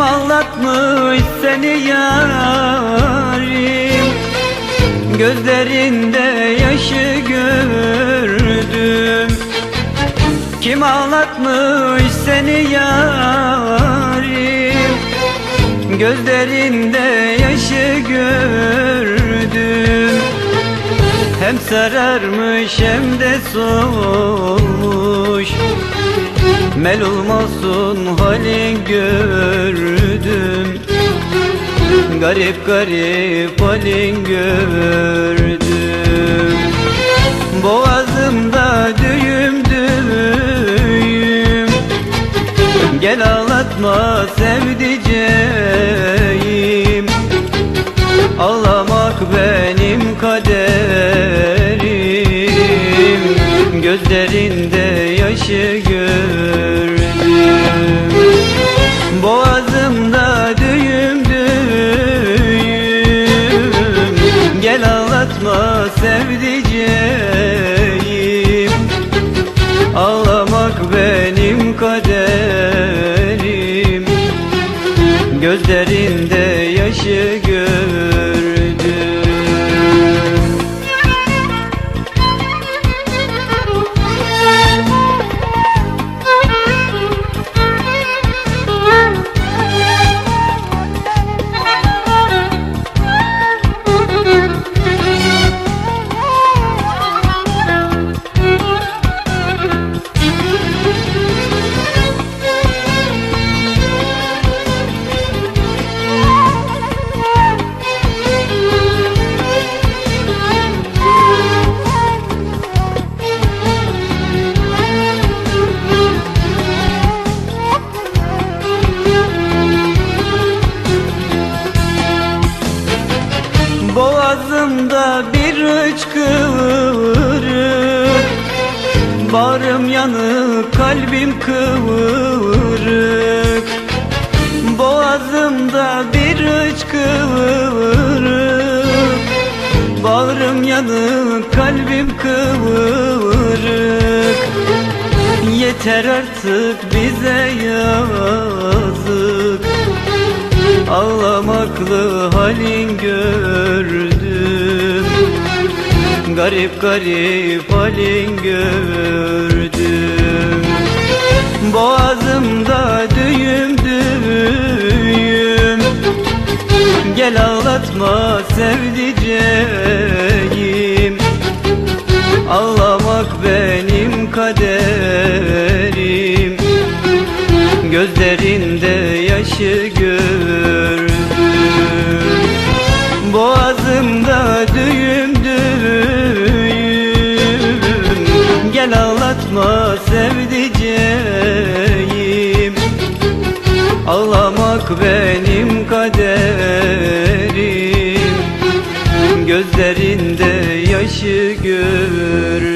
Kim anlatmış seni yarim? Gözlerinde yaşı gördüm. Kim ağlatmış seni yarim? Gözlerinde yaşı gördüm. Hem sararmış hem de solmuş Melul olsun halin gördüm. Garip garip halin gördüm. Boğazımda düğüm düğüm. Gel ağlatma sevdiceğim. Ağlamak benim kaderim Gel ağlatma sevdiceğim yanık, kalbim kıvırık. Boğazımda bir hıçkırık Bağrım yanık, kalbim kıvırık. Yeter artık bize yazık. Ağlamaklı halin gördüm Garip garip halin gördüm Gel ağlatma sevdiceğim. Ağlamak benim kaderim. Gözlerinde yaşı gördüm Boğazımda düğüm düğüm. Gel ağlatma sevdiceğim. Ağlamak benim kaderim Gözlerinde yaşı gördüm